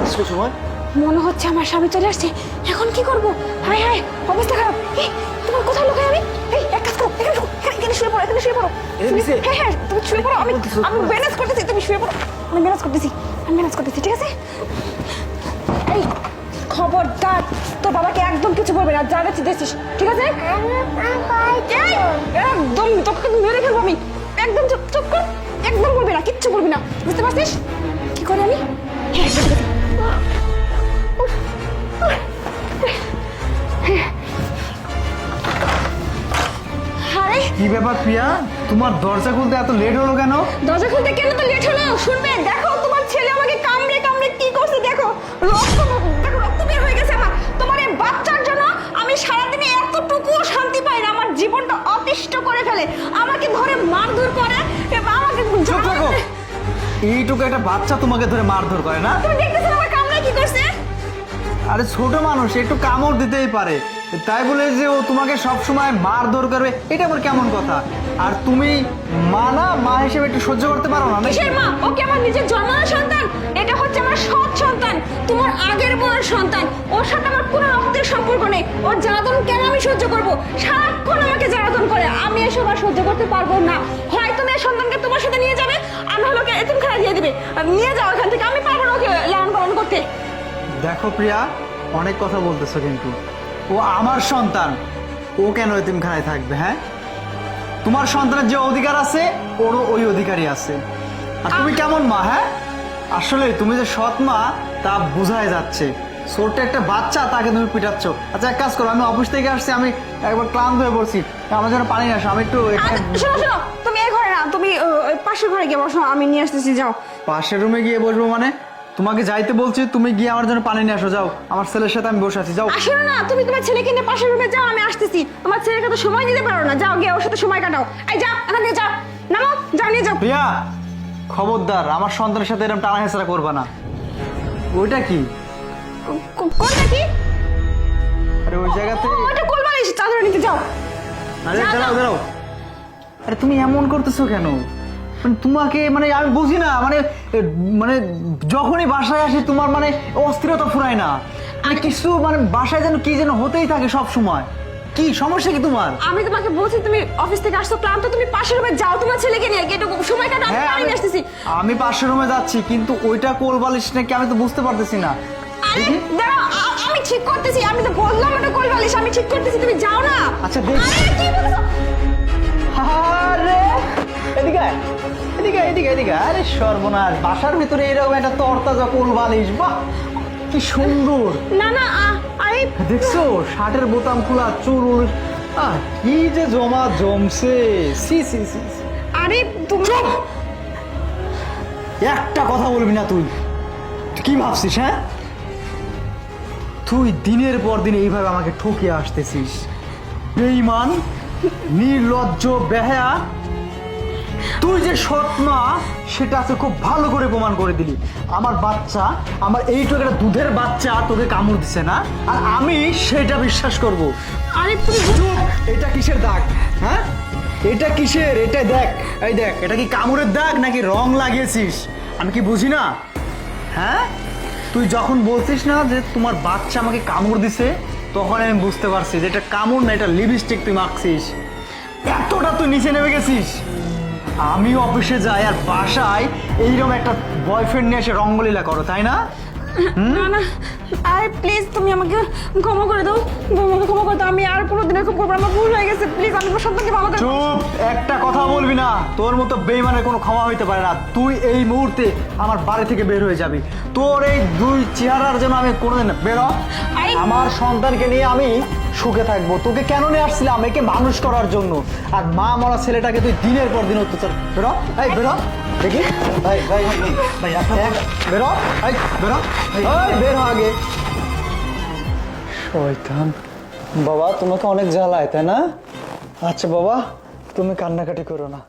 গেছিস সময় মনে হচ্ছে আমার স্বামী চলে আসছে। এখন কি করব? হায় হায় অবস্থা খারাপ। এই তোমার কোথায় লোকাই আমি? এই এক কাজ করো এখানে শু- এখানে শুয়ে পড়ো এখানে শুয়ে পড়ো। হ্যাঁ হ্যাঁ তুমি শুয়ে পড়ো। আমি আমি ম্যানেজ করতেছি তুমি শুয়ে পড়ো। আমি ম্যানেজ করতেছি আমি ম্যানেজ করতেছি ঠিক আছে? এই খবরদার তোর বাবাকে একদম কিছু বলবে না যা যাচ্ছি দেখছিস ঠিক আছে? একদম তোকে মেরে ফেলব আমি। একদম চুপ চুপ কর। একদম বলবি না কিচ্ছু বলবি না। বুঝতে পারছিস? কি করে আমি? হ্যাঁ কি ব্যাপার প্রিয়া? তোমার দরজা খুলতে এত লেট হলো কেন? দরজা খুলতে কেন তো লেট হলো? শুনবে দেখো তোমার ছেলে আমাকে কামড়ে কামড়ে কি করছে দেখো। রক্ত দেখো রক্ত বের হয়ে গেছে আমার। তোমার এই বাচ্চার জন্য আমি সারাদিনে এতটুকুও শান্তি পাই না আমার জীবনটা অতিষ্ঠ করে ফেলে। আমাকে ধরে মারধর করে আমাকে চুপ থাকো। এইটুকু একটা বাচ্চা তোমাকে ধরে মারধর করে না? তুমি দেখতেছো আমার কামড়ে কি করছে? আরে ছোট মানুষ একটু কামড় দিতেই পারে। তাই বলে যে ও তোমাকে সব সময় মারধর করবে এটা আবার কেমন কথা? আর তুমি মা না মা হিসেবে একটু সহ্য করতে পারো না কিসের মা? ওকে আমার নিজের জন্মানো সন্তান? এটা হচ্ছে আমার সৎ সন্তান তোমার আগের বউয়ের সন্তান। ওর সাথে আমার কোনো রক্তের সম্পর্ক নেই। ওর জ্বালাতন কেন আমি সহ্য করব? সারাক্ষণ আমাকে জ্বালাতন করে। আমি এসব আর সহ্য করতে পারব না। হয় তুমি এই সন্তানকে তোমার সাথে নিয়ে যাবে আমি হলো ওকে এতিমখানা দিয়ে দিবে। আর নিয়ে যাও এখান থেকে আমি পারব না ওকে লালন পালন করতে। দেখো প্রিয়া অনেক কথা বলতেছো কিন্তু। ও আমার সন্তান। ও কেন এতিমখানায় থাকবে হ্যাঁ? তোমার সন্তানের যে অধিকার আছে ওরও ওই অধিকারই আছে। আর তুমি কেমন মা হ্যাঁ? আসলে তুমি যে সৎ মা তা বোঝাই যাচ্ছে। ছোট্ট একটা বাচ্চা তাকে তুমি পিটাচ্ছ। আচ্ছা এক কাজ করো আমি অফিস থেকে আসছি আমি একবার ক্লান্ত হয়ে পড়ছি। আমার জন্য পানি আসো আমি একটু আচ্ছা, শোনো শোনো তুমি এই ঘরে না তুমি পাশের ঘরে গিয়ে বসো আমি নিয়ে আসতেছি যাও। পাশের রুমে গিয়ে বসবো মানে? তোমাকে যাইতে বলছি তুমি গিয়ে আমার জন্য পানি নিয়ে আসো যাও। আমার ছেলের সাথে আমি বসে আছি যাও। আসলে না তুমি তোমার ছেলেকে নিয়ে পাশের রুমে যাও আমি আসতেছি। তোমার ছেলেকে তো সময় দিতে পারো না। যাও গিয়ে ওর সাথে সময় কাটাও। এই যাও এখান থেকে যাও। নামো যাও নিয়ে যাও। প্রিয়া খবরদার আমার সন্তানের সাথে এরকম টানা হেঁচড়া করবা না। ওইটা কি? কোনটা কি? আরে ওই জায়গাতে ওটা কোলবালিশ। চাদর নিতে যাও। আরে দাঁড়াও দাঁড়াও। আরে তুমি এমন করতেছো কেন? মানে তোমাকে মানে আমি বুঝি না মানে মানে যখনই বাসায় আসি তোমার মানে অস্থিরতা ফুরায় না। মানে কিছু মানে বাসায় যেন কি যেন হতেই থাকে সব সময়। কি সমস্যা কি তোমার? আমি তোমাকে বলছি তুমি অফিস থেকে আসছো ক্লান্ত তুমি পাশের রুমে যাও তোমার ছেলেকে নিয়ে গিয়ে একটু সময় কাটাও আমি হ্যাঁ আমি- আসতেছি। আমি পাশের রুমে যাচ্ছি কিন্তু ওইটা কোল বালিশ নাকি আমি তো বুঝতে পারতেছি না। আরে। আমি ঠিক করতেছি আমি তো বললাম ওটা কোলবালিশ আমি ঠিক করতেছি তুমি যাও না। আচ্ছা, দেখি। এদিকে এদিকে এদিকে। আরে সর্বনাশ বাসার ভিতরে এরকম একটা তরতাজা কোল বালিশ বাহ! কি সুন্দর। না না আরে দেখছ শার্টের বোতাম খোলা চুল আহ কি যে জমা জমছে। C C C. আরে তুমি একটা কথা বলবি না তুই। তুই কি ভাবছিস হ্যাঁ? তুই দিনের পর দিন এইভাবে আমাকে ঠকিয়ে আসতেছিস। বেঈমান নির্লজ্জ বেহায়া। তুই যে সৎ মা সেটা আজকে খুব ভালো করে প্রমাণ করে দিলি। আমার বাচ্চা আমার এইটুকু একটা দুধের বাচ্চা তোকে কামড় দিছে না? আর আমি সেটা বিশ্বাস করব। আরে তুমি চুপ! এটা কিসের দাগ? হ্যাঁ? এটা কিসের? এটা দেখ এই দেখ এটা কি কামড়ের দাগ নাকি রং লাগিয়েছিস? আমি কি বুঝি না? হ্যাঁ? তুই যখন বলছিস না যে তোমার বাচ্চা আমাকে কামড় দিছে তখন আমি বুঝতে পারছি যে এটা কামড় না এটা লিপস্টিক তুই মাখছিস। এতটা তুই নিচে নেমে গেছিস। আমি অফিসে যাই আর বাসায় এইরকম একটা বয়ফ্রেন্ড নিয়ে এসে রঙ্গলীলা করো তাই না? না না। আরে প্লিজ তুমি আমাকে ক্ষমা করে দাও। তুমি আমাকে ক্ষমা করে দাও। আমি আর কোনোদিন এরকম করব আমার ভুল হয়ে গেছে। প্লিজ আমি তোমার সন্তানকে ভালো করে চুপ একটা কথা বলবি না। তোর মতো বেইমানের কোনো ক্ষমা হইতে পারে না। তুই এই মুহূর্তে আমার বাড়ি থেকে বের হয়ে যাবি। তোর এই দুই চেহারার জন্য আমি কোনোদিন বেরো। আমার সন্তানকে নিয়ে আমি সুখে থাকব। তোকে কেন নিয়ে আসছিলাম? একে মানুষ করার জন্য। আর মা মরা ছেলেটাকে তুই দিনের পর দিন অত্যাচার বেরো। ভাই বেরো। দেখি। ভাই ভাই ভাই, বেরো। ভাই বেরো। বের আগে। শয়তান। বাবা তোমাকে অনেক জ্বালায় তাই না? আচ্ছা বাবা তুমি কান্নাকাটি করো না।